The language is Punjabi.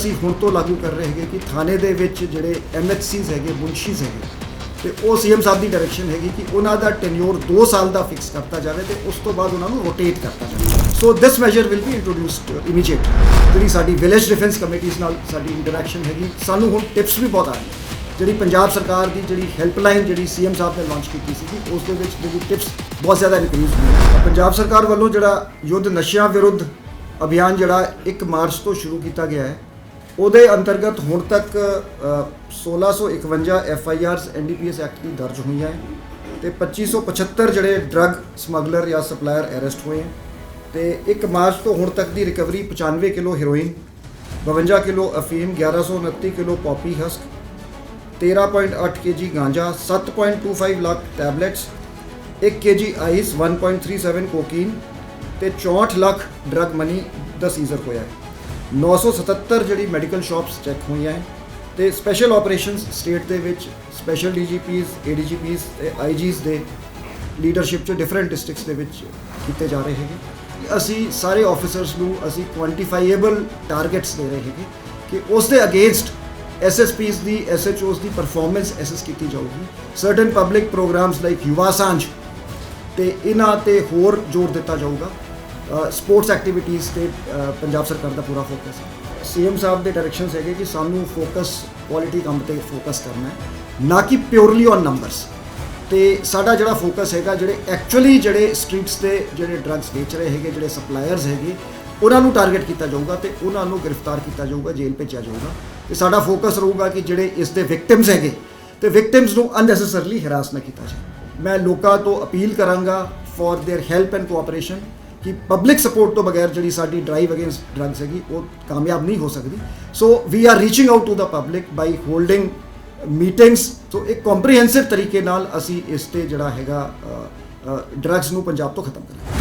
ਅਸੀਂ ਹੁਣ ਤੋਂ ਲਾਗੂ ਕਰ ਰਹੇ ਹੈਗੇ ਕਿ ਥਾਣੇ ਦੇ ਵਿੱਚ ਜਿਹੜੇ ਐਮਐਚਸੀਜ਼ ਹੈਗੇ, ਮੁਨਸ਼ੀਜ਼ ਹੈਗੇ, ਤੇ ਉਹ ਸੀਐਮ ਸਾਹਿਬ ਦੀ ਡਾਇਰੈਕਸ਼ਨ ਹੈਗੀ ਕਿ ਉਹਨਾਂ ਦਾ ਟੈਨਿਓਰ 2 ਸਾਲ ਦਾ ਫਿਕਸ ਕਰਤਾ ਜਾਵੇ ਤੇ ਉਸ ਤੋਂ ਬਾਅਦ ਉਹਨਾਂ ਨੂੰ ਰੋਟੇਟ ਕਰਤਾ ਜਾਵੇ। So this measure will be introduced immediate ਜਿਹੜੀ ਸਾਡੀ ਵਿਲੇਜ ਡਿਫੈਂਸ ਕਮੇਟੀਆਂ ਨਾਲ ਸਾਡੀ ਇੰਟਰੈਕਸ਼ਨ ਹੈਗੀ, ਸਾਨੂੰ ਹੁਣ ਟਿਪਸ ਵੀ ਬਹੁਤ ਆ ਰਹੀਆਂ। ਜਿਹੜੀ ਪੰਜਾਬ ਸਰਕਾਰ ਦੀ ਜਿਹੜੀ ਹੈਲਪਲਾਈਨ ਜਿਹੜੀ ਸੀਐਮ ਸਾਹਿਬ ਨੇ ਲਾਂਚ ਕੀਤੀ ਸੀ ਉਸ ਦੇ ਵਿੱਚ ਜਿਹੜੀ ਟਿਪਸ ਬਹੁਤ ਜ਼ਿਆਦਾ ਇਨਕਰੀਜ਼ ਹੋਈ ਪੰਜਾਬ ਸਰਕਾਰ ਵੱਲੋਂ ਜਿਹੜਾ ਯੁੱਧ ਨਸ਼ਿਆਂ ਵਿਰੁੱਧ ਅਭਿਆਨ ਜਿਹੜਾ 1 ਮਾਰਚ ਤੋਂ ਸ਼ੁਰੂ ਕੀਤਾ ਗਿਆ ਹੈ ਉਹਦੇ ਅੰਤਰਗਤ ਹੁਣ ਤੱਕ ਅ, 1651 F I Rs NDPS act ਦੀ ਦਰਜ ਹੋਈਆਂ ਹੈ ਤੇ 2575 ਜਿਹੜੇ ਡਰੱਗ ਸਮਗਲਰ ਜਾਂ ਸਪਲਾਇਰ ਅਰੈਸਟ ਹੋਏ ਹੈ ਤੇ 1 ਮਾਰਚ ਤੋਂ ਹੁਣ ਤੱਕ ਦੀ ਰਿਕਵਰੀ 95 ਕਿਲੋ ਹੈਰੋਇਨ 52 ਕਿਲੋ ਅਫੀਮ 1129 kilo poppy husk 13.8 KG ਗਾਂਜਾ 7.25 lakh tablets 1 KG ice 1.37 cocaine ਤੇ 64 ਲੱਖ ਡਰੱਗ ਮਨੀ ਦਾ ਸੀਜ਼ਰ ਹੋਇਆ ਹੈ। 977 ਜਿਹੜੀ ਮੈਡੀਕਲ ਸ਼ਾਪਸ ਚੈੱਕ ਹੋਈਆਂ ਹੈ ਤੇ ਸਪੈਸ਼ਲ ਆਪਰੇਸ਼ਨਸ ਸਟੇਟ ਦੇ ਵਿੱਚ ਸਪੈਸ਼ਲ ਡੀਜੀਪੀਸ ਏਡੀਜੀਪੀਸ ਤੇ ਆਈਜੀਸ ਦੇ ਲੀਡਰਸ਼ਿਪ ਚ ਡਿਫਰੈਂਟ ਡਿਸਟ੍ਰਿਕਟਸ ਦੇ ਵਿੱਚ ਕੀਤੇ ਜਾ ਰਹੇ ਹੈਗੇ। ਅਸੀਂ ਸਾਰੇ ਆਫੀਸਰਸ ਨੂੰ ਅਸੀਂ ਕੁਆਂਟੀਫਾਈਏਬਲ ਟਾਰਗੇਟਸ ਦੇ ਰਹੇ ਹੈਗੇ ਕਿ ਉਸ ਦੇ ਅਗੇਂਸਟ ਐਸਐਸਪੀਸ ਦੀ ਐਸਐਚਓਸ ਦੀ ਪਰਫਾਰਮੈਂਸ ਐਸੈਸ ਕੀਤੀ ਜਾਊਗੀ। Certain public programs like Yuva Saanjh ਤੇ ਇਹਨਾਂ ਤੇ ਹੋਰ ਜ਼ੋਰ ਦਿੱਤਾ ਜਾਊਗਾ। ਸਪੋਰਟਸ ਐਕਟੀਵਿਟੀਜ਼ ਤੇ ਪੰਜਾਬ ਸਰਕਾਰ ਦਾ ਪੂਰਾ ਫੋਕਸ ਹੈ। ਸੀਐਮ ਸਾਹਿਬ ਦੇ ਡਾਇਰੈਕਸ਼ਨਸ ਹੈਗੇ ਕਿ ਸਾਨੂੰ ਫੋਕਸ ਕੁਆਲਿਟੀ ਕੰਮ ਤੇ ਫੋਕਸ ਕਰਨਾ ਹੈ, ਨਾ ਕਿ ਪਿਓਰਲੀ ਔਨ ਨੰਬਰਸ ਤੇ ਸਾਡਾ ਜਿਹੜਾ ਫੋਕਸ ਹੈਗਾ, ਜਿਹੜੇ ਐਕਚੁਅਲੀ ਜਿਹੜੇ ਸਟਰੀਟਸ ਤੇ ਜਿਹੜੇ ਡਰੱਗਸ ਵੇਚ ਰਹੇ ਹੈਗੇ, ਜਿਹੜੇ ਸਪਲਾਇਰਸ ਹੈਗੇ, ਉਹਨਾਂ ਨੂੰ ਟਾਰਗੇਟ ਕੀਤਾ ਜਾਊਗਾ ਤੇ ਉਹਨਾਂ ਨੂੰ ਗ੍ਰਿਫਤਾਰ ਕੀਤਾ ਜਾਊਗਾ, ਜੇਲ੍ਹ ਭੇਜਿਆ ਜਾਊਗਾ। ਤੇ ਸਾਡਾ ਫੋਕਸ ਰਹੂਗਾ ਕਿ ਜਿਹੜੇ ਇਸ ਦੇ ਵਿਕਟਿਮਸ ਹੈਗੇ, ਤੇ ਵਿਕਟਿਮਸ ਨੂੰ ਅਨਨੈਸੈਸਰਲੀ ਹਰਾਸ ਨਾ ਕੀਤਾ ਜਾਵੇ ਮੈਂ ਲੋਕਾਂ ਤੋਂ ਅਪੀਲ ਕਰਾਂਗਾ for their help and cooperation ਕਿ ਪਬਲਿਕ ਸਪੋਰਟ ਤੋਂ ਬਗੈਰ ਜਿਹੜੀ ਸਾਡੀ ਡਰਾਈਵ ਅਗੇਂਸਟ ਡਰੱਗਸ ਹੈਗੀ, ਉਹ ਕਾਮਯਾਬ ਨਹੀਂ ਹੋ ਸਕਦੀ। So we are reaching out to the public by holding meetings so ਇੱਕ ਕੰਪਰੀਹੈਂਸਿਵ ਤਰੀਕੇ ਨਾਲ ਅਸੀਂ ਇਸ ਤੇ ਜਿਹੜਾ ਹੈਗਾ ਡਰੱਗਸ ਨੂੰ ਪੰਜਾਬ ਤੋਂ ਖਤਮ ਕਰਾਂਗੇ।